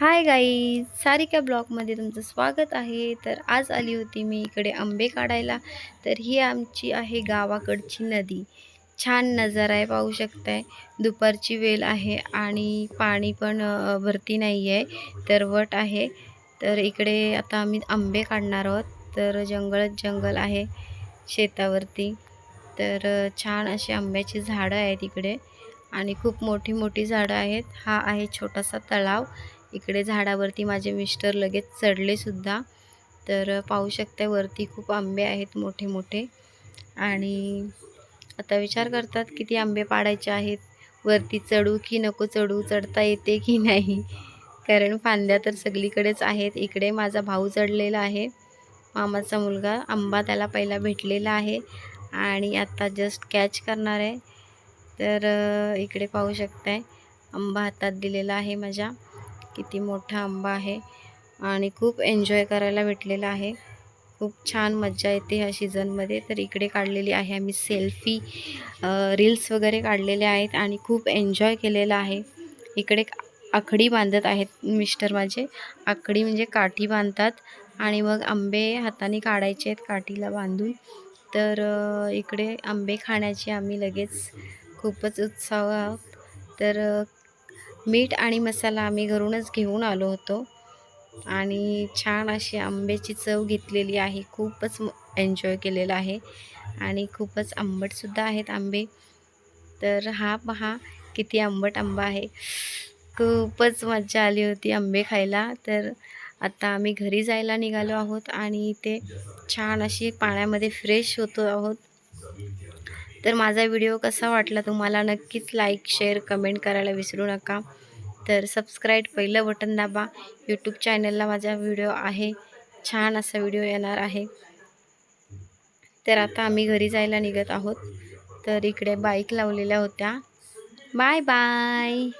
हाय गाई सारिका ब्लॉगमध्ये तुमचं स्वागत आहे. तर आज आली होती मी इकडे आंबे काढायला. तर ही आमची आहे गावाकडची नदी. छान नजारा आहे पाहू शकताय. दुपारची वेल आहे आणि पाणी पण भरती नाही आहे तर वट आहे. तर इकडे आता आम्ही आंबे काढणार आहोत. तर जंगलच जंगल आहे शेतावरती. तर छान असे आंब्याची झाडं आहेत इकडे. आणि खूप मोठी मोठी झाडं आहेत. हा आहे छोटासा तलाव. इकडे झाडावरती माझे मिस्टर लगेच चढले सुद्धा. तर पाहू शकते वरती खूप आंबे आहेत मोठे मोठे. आणि आता विचार करतात किती आंबे पाडायचे आहेत. वरती चढू की नको चढू चढता येते की नाही? कारण फांद्या तर सगळीकडेच आहेत. इकडे माझा भाऊ चढलेला आहे. मामाचा मुलगा आंबा त्याला पहिला भेटलेला आहे. आणि आता जस्ट कॅच करणार आहे. तर इकडे पाहू शकताय. आंबा हातात दिलेला आहे माझ्या. किती मोठा आंबा आहे आणि खूप एन्जॉय करायला भेटलेला आहे. खूप छान मज्जा येते ह्या सीझनमध्ये तर इकडे काढलेली आहे आम्ही सेल्फी रील्स वगैरे काढलेले आहेत आणि खूप एन्जॉय केलेला आहे. इकडे आखडी बांधत आहेत मिस्टर माझे. आखडी म्हणजे काठी बांधतात आणि मग आंबे हाताने काढायचे आहेत काठीला बांधून. तर इकडे आंबे खाण्याचे आम्ही लगेच खूपच उत्साह आहोत. तर मीठ आणि मसाला आम्ही घरूनच घेऊन आलो होतो. आणि छान अशी आंब्याची चव घेतलेली आहे. खूपच एन्जॉय केलेला आहे. आणि खूपच आंबटसुद्धा आहेत आंबे. तर हा पहा किती आंबट आंबा आहे. खूपच मज्जा आली होती आंबे खायला. तर आता आम्ही घरी जायला निघालो आहोत आणि इथे छान अशी पाण्यामध्ये फ्रेश होतो आहोत. तर माझा व्हिडिओ कसा वाटला तुम्हाला नक्कीच लाईक शेअर कमेंट करायला विसरू नका. तर सबस्क्राईब पहिलं बटन दाबा. यूट्यूब चॅनलला माझा व्हिडिओ आहे. छान असा व्हिडिओ येणार आहे. तर आता आम्ही घरी जायला निघत आहोत. तर इकडे बाईक लावलेल्या होत्या. Bye bye